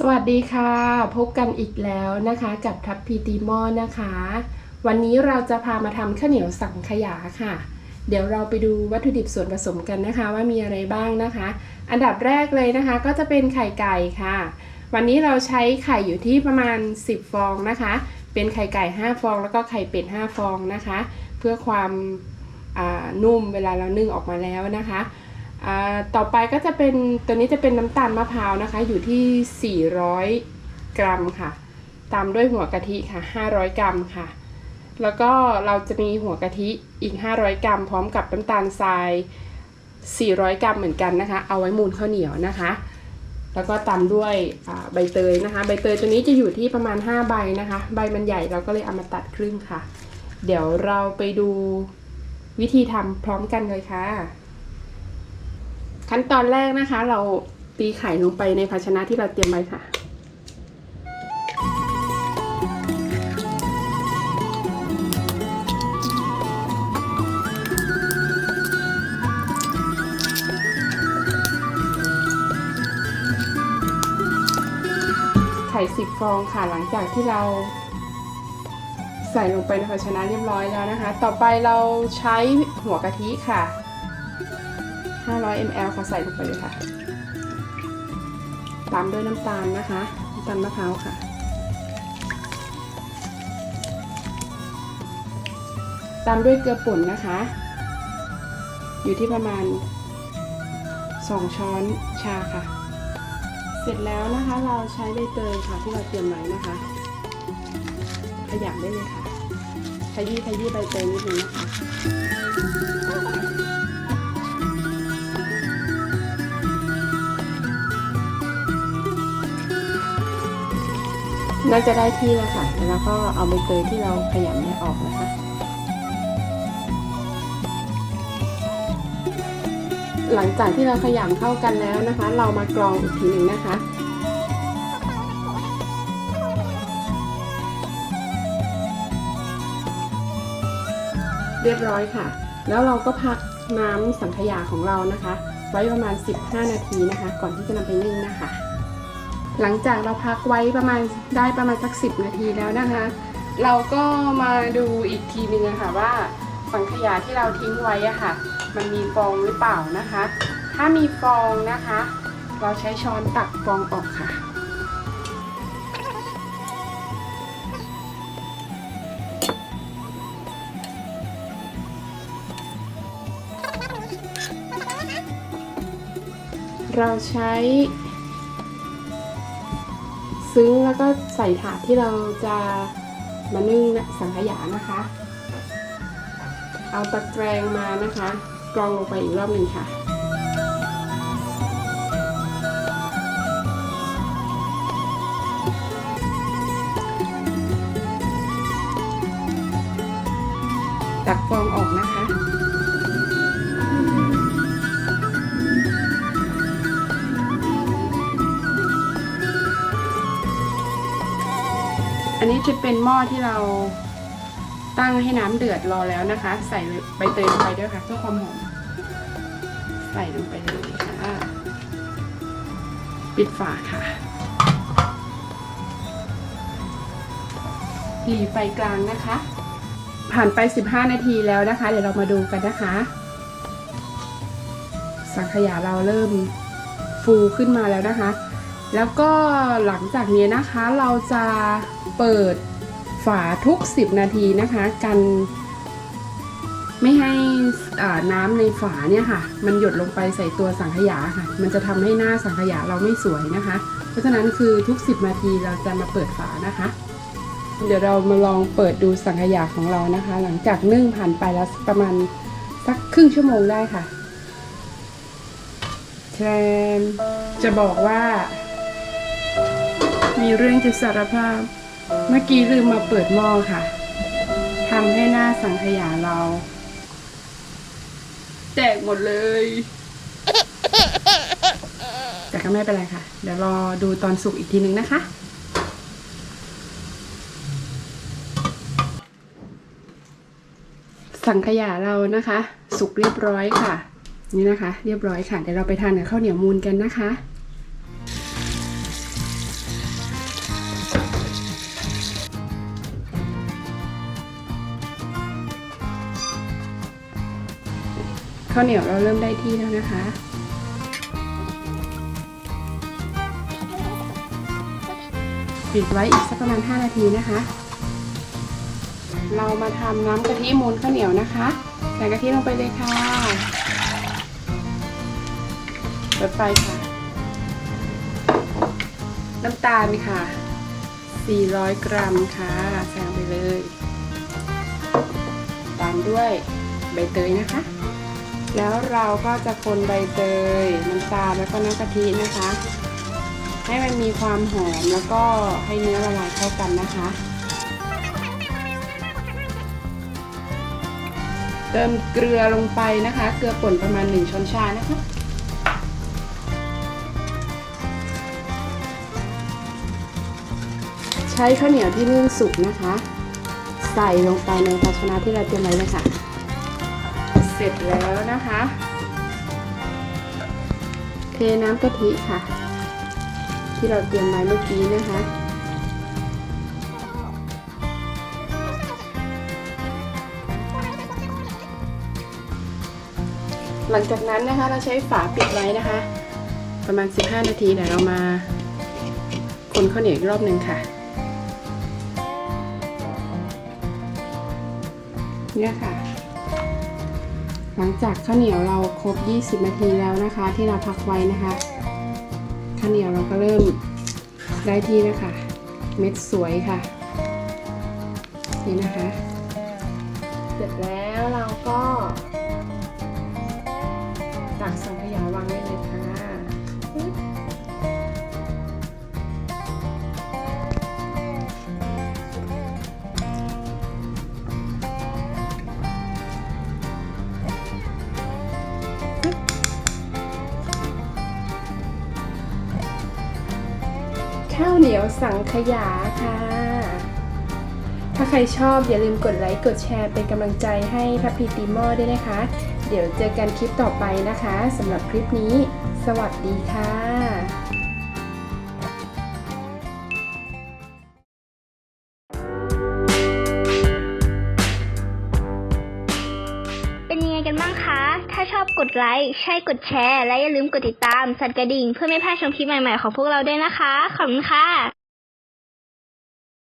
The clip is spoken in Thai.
สวัสดีค่ะ พบกันอีกแล้วนะคะกับทัพพีตีมอนะคะ วันนี้เราจะพามาทำข้าวเหนียวสังขยาค่ะ เดี๋ยวเราไปดูวัตถุดิบส่วนผสมกันนะคะ ว่ามีอะไรบ้างนะคะ อันดับแรกเลยนะคะ ก็จะเป็นไข่ไก่ค่ะ วันนี้เราใช้ไข่อยู่ที่ประมาณ 10 ฟองนะคะ เป็นไข่ไก่ 5 ฟอง แล้วก็ไข่เป็ด 5 ฟองนะคะ เพื่อความนุ่มเวลาเรานึ่งออกมาแล้วนะคะ ต่อไปก็จะเป็นตัวนี้จะเป็นน้ำตาลมะพร้าวนะคะ อยู่ที่ 400 กรัมค่ะ ตามด้วยหัวกะทิค่ะ 500 กรัมค่ะ แล้วก็เราจะมีหัวกะทิอีก 500 กรัม พร้อมกับน้ำตาลทราย 400 กรัมเหมือนกันนะคะ เอาไว้มูนข้าวเหนียวนะคะ แล้วก็ตามด้วยใบเตยนะคะ ใบเตยตัวนี้จะอยู่ที่ประมาณ 5 ใบนะคะ ใบมันใหญ่เราก็เลยเอามาตัดครึ่งค่ะ เดี๋ยวเราไปดูวิธีทำพร้อมกันเลยค่ะ ขั้นตอนแรกนะคะ เราตีไข่ลงไปในภาชนะที่เราเตรียมไว้ค่ะ ไข่สิบฟองค่ะหลังจากที่เราใส่ลงไปในภาชนะเรียบร้อยแล้วนะคะ ต่อไปเราใช้หัวกะทิค่ะ 500 ml ค่ะใส่ลงไปเลยค่ะ ตามด้วยน้ำตาลนะคะ น้ำตาลมะพร้าวค่ะ ตามด้วยเกลือป่นนะคะ อยู่ที่ประมาณ 2 ช้อนชาค่ะ เสร็จแล้วนะคะเราใช้ใบเตยค่ะที่เราเตรียมไว้นะคะ ขยำได้เลยค่ะ ขยี้ขยี้ใบเตยนิดนึงนะคะ น่าจะได้ที่แล้วค่ะ แล้วก็เอาใบเตยที่เราขยำเนี่ยออกนะคะ หลังจากที่เราขยำเข้ากันแล้วนะคะ เรามากรองอีกทีหนึ่งนะคะเรียบร้อยค่ะ แล้วเราก็พักน้ำสังขยาของเรานะคะ ไว้ประมาณ 15 นาทีนะคะ ก่อนที่จะนำไปนึ่งนะคะ หลังจากเราพักไว้ประมาณได้ประมาณสัก 10 นาทีแล้วนะคะ เราก็มาดูอีกทีนึงะค่ะว่าสังขยาที่เราทิ้งไว้อะค่ะ มันมีฟองหรือเปล่านะคะ ถ้ามีฟองนะคะ เราใช้ช้อนตักฟองออกค่ะเราใช้ ซึ้งแล้วก็ใส่ถาดที่เราจะมานึ่งสังขยานะคะ เอาตะแกรงมานะคะ กรองลงไปอีกรอบหนึ่งค่ะ อันนี้จะเป็นหม้อที่เราตั้งให้น้ำเดือดรอแล้วนะคะ ใส่ใบเตยลงไปด้วยค่ะ เพื่อความหอม ใส่ลงไปเลยค่ะ ปิดฝาค่ะหลีไฟกลางนะคะ ผ่านไป 15 นาทีแล้วนะคะ เดี๋ยวเรามาดูกันนะคะ สังขยาเราเริ่มฟูขึ้นมาแล้วนะคะ แล้วก็หลังจากนี้นะคะเราจะเปิดฝาทุก 10 นาทีนะคะ กันไม่ให้น้ำในฝาเนี่ยค่ะ มันหยดลงไปใส่ตัวสังขยาค่ะ มันจะทำให้หน้าสังขยาเราไม่สวยนะคะ เพราะฉะนั้นคือทุก 10 นาทีเราจะมาเปิดฝานะคะ เดี๋ยวเรามาลองเปิดดูสังขยาของเรานะคะ หลังจากนึ่งผ่านไปแล้วประมาณสักครึ่งชั่วโมงได้ค่ะแทนจะบอกว่า มีเรื่องจะสารภาพ เมื่อกี้ลืมมาเปิดหม้อค่ะทำให้หน้าสังขยาเรา แตกหมดเลย แต่ก็ไม่เป็นไรค่ะ เดี๋ยวรอดูตอนสุกอีกทีนึงนะคะ สังขยาเรานะคะ สุกเรียบร้อยค่ะ นี่นะคะ เรียบร้อยค่ะ เดี๋ยวเราไปทานกับข้าวเหนียวมูนกันนะคะ ข้าวเหนียวเราเริ่มได้ที่แล้วนะคะ ปิดไว้อีกสักประมาณ 5 นาทีนะคะ เรามาทำน้ำกะทิมูนข้าวเหนียวนะคะ ใส่กะทิลงไปเลยค่ะเปิดไฟค่ะ น้ำตาลค่ะ 400 กรัมค่ะใส่ลงไปเลย ตามด้วยใบเตยนะคะ แล้วเราก็จะคนใบเตยน้ำตาลแล้วก็น้ำกะทินะคะ ให้มันมีความหอมแล้วก็ให้เนื้อละลายเข้ากันนะคะ เติมเกลือลงไปนะคะ เกลือป่นประมาณ 1 ช้อนชานะคะใช้ข้าวเหนียวที่นึ่งสุกนะคะ ใส่ลงไปในภาชนะที่เราเตรียมไว้เลยค่ะ เสร็จแล้วนะคะ เทน้ำกะทิค่ะ ที่เราเตรียมไว้เมื่อกี้นะคะหลังจากนั้นนะคะเราใช้ฝาปิดไว้นะคะ ประมาณ 15 นาทีเดี๋ยวเรามาคนข้าวเหนียวอีกรอบหนึ่งค่ะเนี่ยค่ะ หลังจากข้าวเหนียวเราครบ 20 นาทีแล้วนะคะ ที่เราพักไว้นะคะข้าวเหนียวเราก็เริ่มได้ที่นะคะ เม็ดสวยค่ะ นี่นะคะ เสร็จแล้วเราก็ตักสังขยาวางไว้ เหนียวสังขยาค่ะ ถ้าใครชอบอย่าลืมกดไลค์กดแชร์เป็นกำลังใจให้ทัพพีตีหมอด้วยนะคะ เดี๋ยวเจอกันคลิปต่อไปนะคะสำหรับคลิปนี้ สวัสดีค่ะ อบกดไลค์ใช่กดแชร์ และอย่าลืมกดติดตาม สั่นกระดิ่งเพื่อไม่พลาดชมคลิปใหม่ๆของพวกเราด้วยนะคะ ขอบคุณค่ะ